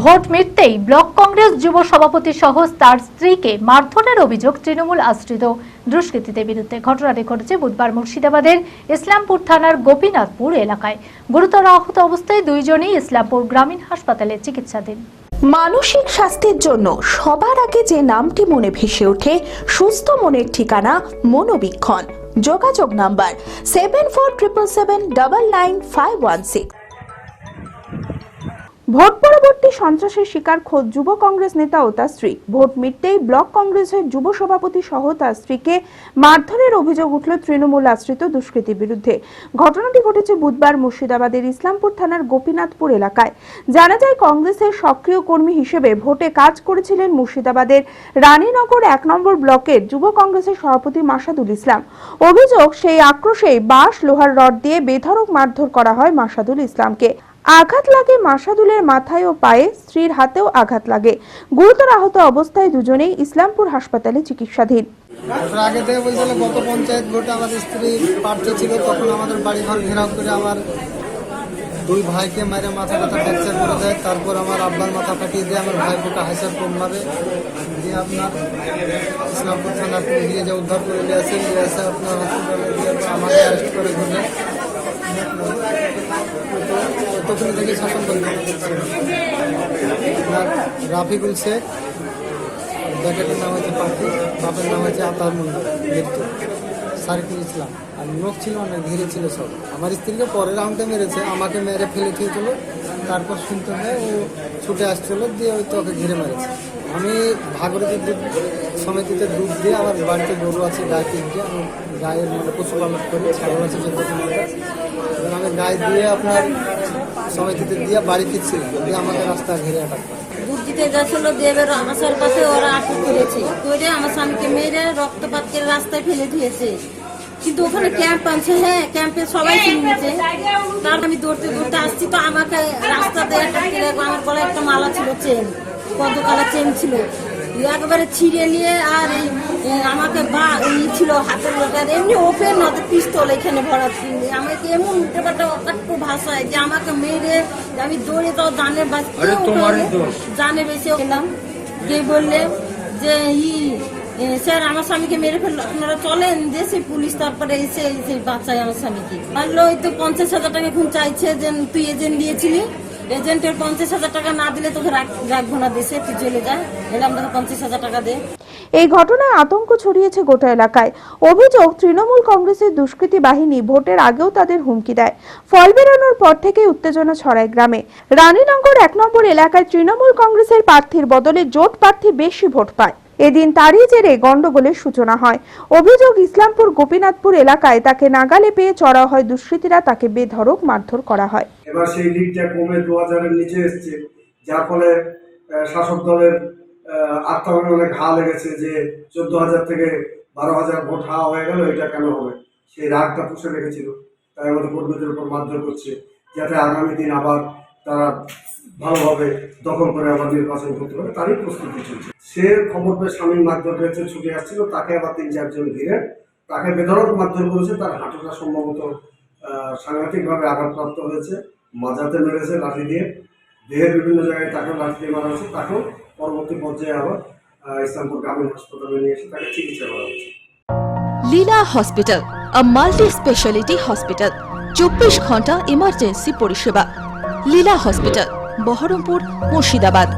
Vote মিটতেই block Congress যুব সভাপতি সহ তার স্ত্রীকে মারধরের অভিযোগ তৃণমূল আশ্রিত। দুষ্কৃতীদের বিরুদ্ধে ঘটনাটি ঘটেছে বুধবার মুর্শিদাবাদের ইসলামপুর থানার গোপীনাথপুর এলাকায়। গুরুতর আহত অবস্থায় দুইজনই ইসলামপুর গ্রামীণ হাসপাতালে চিকিৎসাধীন। মানসিক স্বাস্থ্যের জন্য সবার আগে যে নামটি মনে ভেসে ওঠে, সুস্থ মনের ঠিকানা মনোবীক্ষণ। যোগাযোগ number seven four triple seven double nine five one six vote পরবর্তী সন্ত্রাসের শিকার খোদ যুব কংগ্রেস নেতা ও তার স্ত্রী। ভোট মিটতেই ব্লক কংগ্রেসের যুব সভাপতি সহ তার স্ত্রীকে মারধরের অভিযোগ উঠল তৃণমূল আশ্রিত দুষ্কৃতীর বিরুদ্ধে। ঘটনাটি ঘটেছে বুধবার মুর্শিদাবাদের ইসলামপুর থানার গোপীনাথপুর এলাকায়। জানা যায়, কংগ্রেসের সক্রিয় কর্মী হিসেবে ভোটে কাজ করেছিলেন মুর্শিদাবাদের রানীনগর এক নম্বর ব্লকের যুব কংগ্রেসের সভাপতি মাসাদুল ইসলাম। অভিযোগ, সেই আক্রোশেই বাঁশ, লোহার রড দিয়ে বেধড়ক মারধর করা হয় মাসাদুল ইসলামকে। আঘাত লাগে মাসাদুলের মাথায় ও পায়ে, স্ত্রীর হাতেও আঘাত লাগে। গুরুতর আহত অবস্থায় দুজনেই ইসলামপুর হাসপাতালে চিকিৎসাধীন। আগে থেকে বলছিল গত পঞ্চায়েত ভোটে আমাদের স্ত্রী প্রার্থী ছিল, তখন আমাদের বাড়ি ঘর ঘেরাও করে আমার দুই ভাইকে মারে মাথা ব্যথা ফ্র্যাকচার করে দেয়। তারপর আমার আব্বার মাথা ফাটিয়ে দিয়ে আমার ভাই বোটা হাসার কম মারে। দিয়ে আপনার ইসলামপুর থানা দিয়ে যে উদ্ধার করে নিয়ে আসে নিয়ে আসে আপনার হসপিটালে আমাকে অ্যারেস্ট করে ঘুরে। তখন থেকে শাসন রাফিকুল শেখ ব্যাটাটির নাম হচ্ছে পাখি, বাপের নাম হচ্ছে আতার মৃত্যু। সারিফুল ইসলাম। আর লোক ছিল অনেক ঘিরে ছিল সব। আমার স্ত্রীকে পরের রাউন্ডে মেরেছে, আমাকে মেরে ফেলে দিয়েছিল, তারপর শুনতে হয় ও ছুটে আসছিল, দিয়ে ওই তো ওকে ঘিরে মেরেছে। আমি ভাগরথী দুধ, সমিতিতে দুধ দিয়ে আমার বাড়িতে গরু আছে, গায়ে তিনটে আমি গায়ের মানে পশুপালন করি, ছাগল আছে আমি গায়ে দিয়ে আপনার সমিতিতে দিয়ে বাড়ি ফিরছিলাম দিয়ে আমাকে রাস্তা ঘিরে অ্যাটাক করে। দুধ দিতে গেছিল দেবের আমাশার পাশে ওরা আটক করেছে। করে আমার স্বামীকে মেরে রক্তপাত করে রাস্তায় ফেলে দিয়েছে। কিন্তু ওখানে ক্যাম্প আছে হ্যাঁ ক্যাম্পে সবাই চিনেছে তার আমি দৌড়তে দৌড়তে আসছি, তো আমাকে রাস্তাতে একটা আমার গলায় একটা মালা ছিল চেন কত কালা চেন ছিল। একবারে ছিঁড়ে নিয়ে আর এই আমাকে বা ই ছিল হাতের লোটার এমনি ওপেন নয় পিস্তল এখানে ভরা ছিল। আমাকে এমন উল্টে পাল্টা অকাট্য ভাষায় যে আমাকে মেরে আমি দৌড়ে তো জানে বাঁচ জানে বেশি গেলাম গিয়ে বললে যে ই স্যার আমার স্বামীকে মেরে ফেলল। আপনারা চলেন দেশে পুলিশ তারপরে এসে এসে বাচ্চায় আমার স্বামীকে। মানলো ওই তো পঞ্চাশ হাজার টাকা এখন চাইছে যে তুই এজেন্ট দিয়েছিলি। এজেন্টের পঞ্চাশ হাজার টাকা না দিলে তোকে রাখ- রাখব না দেশে তুই চলে যা। এলাম তোকে পঞ্চাশ হাজার টাকা দে। এই ঘটনায় আতঙ্ক ছড়িয়েছে গোটা এলাকায়। অভিযোগ, তৃণমূল কংগ্রেসের দুষ্কৃতী বাহিনী ভোটের আগেও তাদের হুমকি দেয়। ফল বেরোনোর পর থেকেই উত্তেজনা ছড়ায় গ্রামে। রানীনগর এক নম্বর এলাকায় তৃণমূল কংগ্রেসের প্রার্থীর বদলে জোট প্রার্থী বেশি ভোট পায়। এদিন তারই জেরে গন্ডগোলের সূচনা হয়। অভিযোগ ইসলামপুর গোপীনাথপুর এলাকায় তাকে নাগালে পেয়ে চড়া হয় দুষ্কৃতীরা, তাকে বেধড়ক মারধর করা হয়। এবার সেই লিডটা কমে দু হাজারের নিচে এসছে, যার ফলে শাসক দলের আত্মহননে অনেক ঘা লেগেছে যে চোদ্দ হাজার থেকে বারো হাজার ভোট হাওয়া হয়ে গেল, এটা কেন হবে? সেই রাগটা পুষে রেখেছিল, তাই আমাদের কর্মীদের উপর মারধর করছে, যাতে আগামী দিন আবার তারা ভালোভাবে দখল করে আবার নির্বাচন করতে পারে, তারই প্রস্তুতি চলছে। সে খবর পেয়ে স্বামী মারধর করেছে, ছুটে আসছিল, তাকে আবার তিন চারজন ঘিরে তাকে বেধরক মারধর করেছে, তার হাঁটুটা সম্ভবত সাংঘাতিকভাবে আঘাতপ্রাপ্ত হয়েছে মাজাতে মেরেছে লাঠি দিয়ে। দেহের বিভিন্ন জায়গায় তাকেও লাঠি দিয়ে মারা হয়েছে, তাকেও পরবর্তী পর্যায়ে আবার ইসলামপুর গ্রামীণ হাসপাতালে নিয়ে এসে তাকে চিকিৎসা করা হয়েছে। Leela hospital multi speciality hospital, চব্বিশ ঘণ্টা ইমার্জেন্সি পরিষেবা। লীলা হসপিটাল, বহরমপুর, মুর্শিদাবাদ।